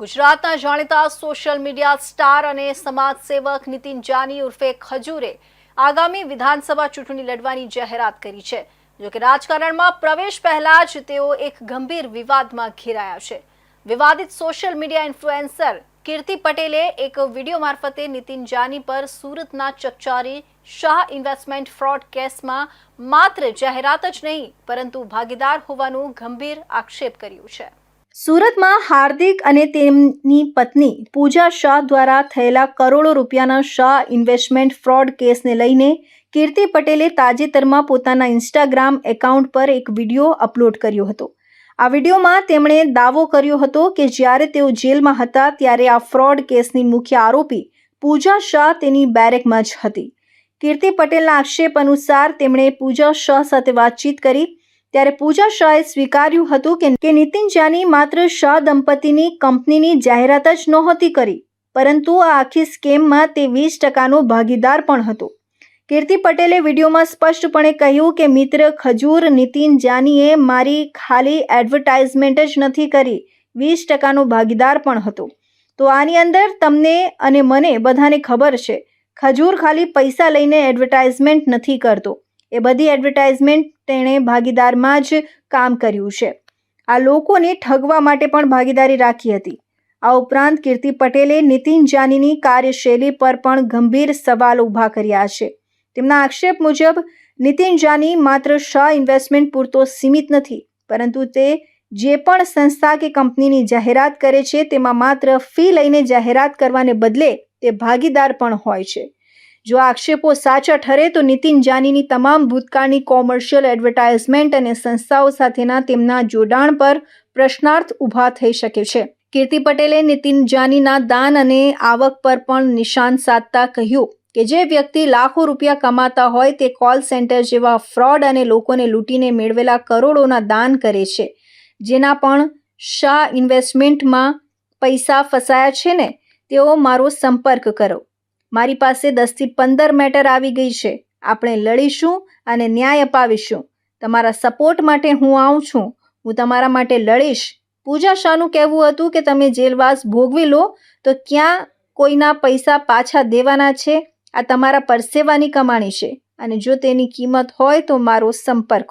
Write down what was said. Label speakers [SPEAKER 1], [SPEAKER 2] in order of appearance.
[SPEAKER 1] ગુજરાતના જાણીતા social media star અને સમાજસેવક નીતિન જાની ઉર્ફે ખજૂરે આગામી વિધાનસભા ચૂંટણી લડવાની જાહેરાત કરી છે. જોકે રાજકારણમાં પ્રવેશ પહેલા જ તેઓ એક ગંભીર વિવાદમાં ઘેરાયા છે. વિવાદિત સોશિયલ મીડિયા ઇન્ફ્લુએન્સર કીર્તિ પટેલે એક વીડિયો મારફતે નીતિન જાની પર સુરતના ચકચારી શાહ ઇન્વેસ્ટમેન્ટ ફ્રોડ કેસમાં માત્ર જાહેરાત જ નહીં, પરંતુ ભાગીદાર હોવાનું ગંભીર આક્ષેપ કર્યું છે. સુરતમાં હાર્દિક અને તેમની પત્ની પૂજા શાહ દ્વારા થયેલા કરોડો રૂપિયાના શાહ ઇન્વેસ્ટમેન્ટ ફ્રોડ કેસને લઈને કીર્તિ પટેલે તાજેતરમાં પોતાના ઇન્સ્ટાગ્રામ એકાઉન્ટ પર એક વીડિયો અપલોડ કર્યો હતો. આ વિડીયોમાં તેમણે દાવો કર્યો હતો કે જ્યારે તેઓ જેલમાં હતા ત્યારે આ ફ્રોડ કેસની મુખ્ય આરોપી પૂજા શાહ તેની બેરેકમાં જ હતી. કીર્તિ પટેલના આક્ષેપ અનુસાર તેમણે પૂજા શાહ સાથે વાતચીત કરી ત્યારે પૂજા શાહે સ્વીકાર્યું હતું કે નીતિન જાની માત્ર શાહ દંપતીની કંપનીની જાહેરાત જ નહોતી કરી, પરંતુ આ આખી સ્કેમમાં તે વીસ ટકાનો ભાગીદાર પણ હતો. કીર્તિ પટેલે વિડીયોમાં સ્પષ્ટપણે કહ્યું કે મિત્ર ખજૂર નીતિન જાનીએ મારી ખાલી એડવર્ટાઇઝમેન્ટ જ નથી કરી, વીસ ટકાનો ભાગીદાર પણ હતો. તો આની અંદર તમને અને મને બધાને ખબર છે, ખજૂર ખાલી પૈસા લઈને એડવર્ટાઇઝમેન્ટ નથી કરતો. એ બધી એડવર્ટાઇઝમેન્ટ તેણે ભાગીદારમાં જ કામ કર્યું છે. આ લોકોને ઠગવા માટે પણ ભાગીદારી રાખી હતી. આ ઉપરાંત કીર્તિ પટેલે નીતિન જાનીની કાર્યશૈલી પર પણ ગંભીર સવાલ ઊભા કર્યા છે. તેમના આક્ષેપ મુજબ, નીતિન જાની માત્ર શાહ ઇન્વેસ્ટમેન્ટ પૂરતો સીમિત નથી, પરંતુ તે જે પણ સંસ્થા કે કંપનીની જાહેરાત કરે છે તેમાં માત્ર ફી લઈને જાહેરાત કરવાને બદલે તે ભાગીદાર પણ હોય છે. જો આક્ષેપો સાચા ઠરે તો નીતિન જાનીની તમામ ભૂતકાળની કોમર્શિયલ એડવર્ટાઇઝમેન્ટ અને સંસ્થાઓ સાથેના તેમના જોડાણ પર પ્રશ્નાર્થ ઊભા થઈ શકે છે. કીર્તિ પટેલે નીતિન જાનીના દાન અને આવક પર પણ નિશાન સાધતા કહ્યું કે જે વ્યક્તિ લાખો રૂપિયા કમાતા હોય તે કોલ સેન્ટર જેવા ફ્રોડ અને લોકોને લૂંટીને મેળવેલા કરોડોના દાન કરે છે. જેના પણ શાહ ઇન્વેસ્ટમેન્ટમાં પૈસા ફસાયા છે ને? તેઓ મારો સંપર્ક કરો. મારી પાસે દસથી પંદર મેટર આવી ગઈ છે. આપણે લડીશું અને ન્યાય અપાવીશું. તમારા સપોર્ટ માટે હું આવું છું. હું તમારા માટે લડીશ. પૂજા શાહનું કહેવું હતું કે તમે જેલવાસ ભોગવી લો, તો ક્યાં કોઈના પૈસા પાછા દેવાના છે? આ તમારા પરસેવાની કમાણી છે. અને જો તેની કિંમત હોય તો મારો સંપર્ક